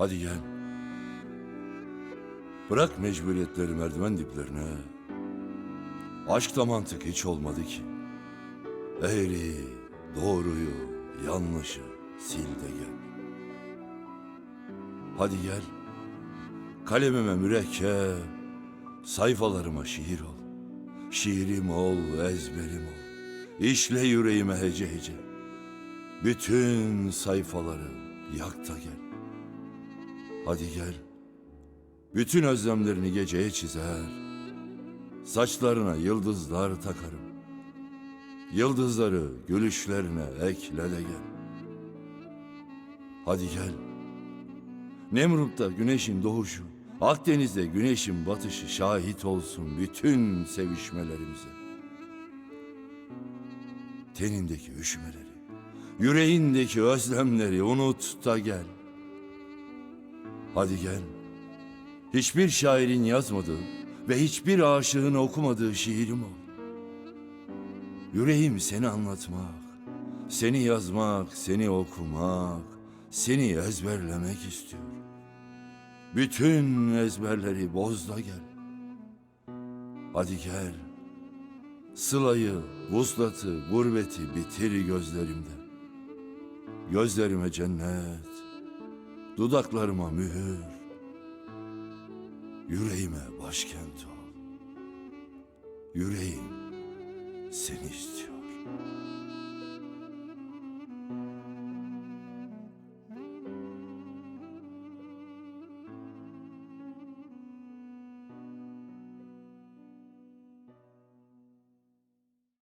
Hadi gel. Bırak mecburiyetleri merdiven diplerine. Aşkta mantık hiç olmadı ki. Eğri, doğruyu, yanlışı sil de gel. Hadi gel. Kalemime mürekkep, sayfalarıma şiir ol. Şiirim ol, ezberim ol. İşle yüreğime hece hece. Bütün sayfaları yak da gel. Hadi gel. Bütün özlemlerini geceye çizer. Saçlarına yıldızlar takarım. Yıldızları gülüşlerine ekle de gel. Hadi gel. Nemrut'ta güneşin doğuşu, Akdeniz'de güneşin batışı şahit olsun bütün sevişmelerimize. Tenindeki üşümeleri, yüreğindeki özlemleri unut da gel. Hadi gel. Hiçbir şairin yazmadığı ve hiçbir aşığın okumadığı şiirim ol. Yüreğim seni anlatmak, seni yazmak, seni okumak, seni ezberlemek istiyor. Bütün ezberleri boz da gel. Hadi gel. Sılayı, vuslatı, gurbeti bitir gözlerimde. Gözlerime cennet, dudaklarıma mühür, yüreğime başkent ol. Yüreğim seni istiyor.